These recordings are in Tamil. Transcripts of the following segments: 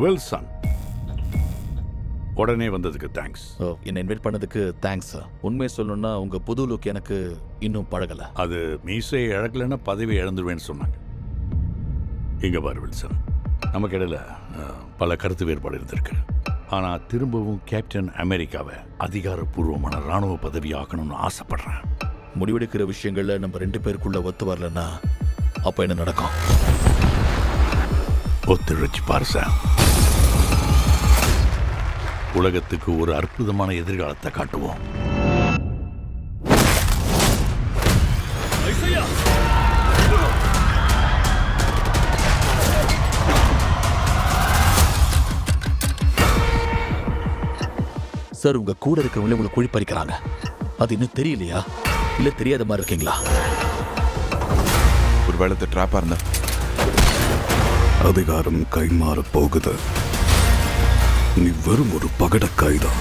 வில்சன் உடனே வந்ததுக்கு தேங்க்ஸ் என்னை இன்வைட் பண்ணதுக்கு தேங்க்ஸ் சார் உண்மையை சொல்லணும்னா உங்க புது லுக் எனக்கு இன்னும் பழகல. அது மீசை இழக்கலைன்னா பதவி இழந்துருவேன்னு சொன்னாங்க. இங்க பாரு வில்சன் நமக்கு இடையில பல கருத்து வேறுபாடு இருந்திருக்கு. ஆனா திரும்பவும் கேப்டன் அமெரிக்காவை அதிகாரப்பூர்வமான ராணுவ பதவி ஆக்கணும்னு ஆசைப்படுறேன். முடிவெடுக்கிற விஷயங்கள்ல நம்ம ரெண்டு பேருக்குள்ள ஒத்து வரலன்னா அப்ப என்ன நடக்கும்? ஒத்துழைச்சு பாரு சார் உலகத்துக்கு ஒரு அற்புதமான எதிர்காலத்தை காட்டுவோம். சார் உங்க கூட இருக்கிறவங்களே உங்களை குழி பறிக்கிறாங்க அது இன்னும் தெரியலையா? இல்ல தெரியாத மாதிரி இருக்கீங்களா? ஒருவேளை ட்ராப்பா இருந்தா. அதிகாரம் கைமாற போகுது. நீ வெறும் ஒரு பகடக்காய்தான்.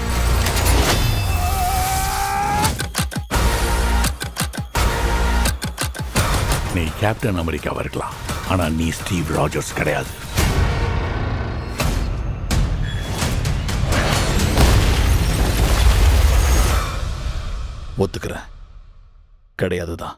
நீ கேப்டன் அமெரிக்காவா இருக்கலாம் ஆனா நீ ஸ்டீவ் ராஜர்ஸ் கிடையாது. ஒத்துக்கிறேன். கிடையாதுதான்.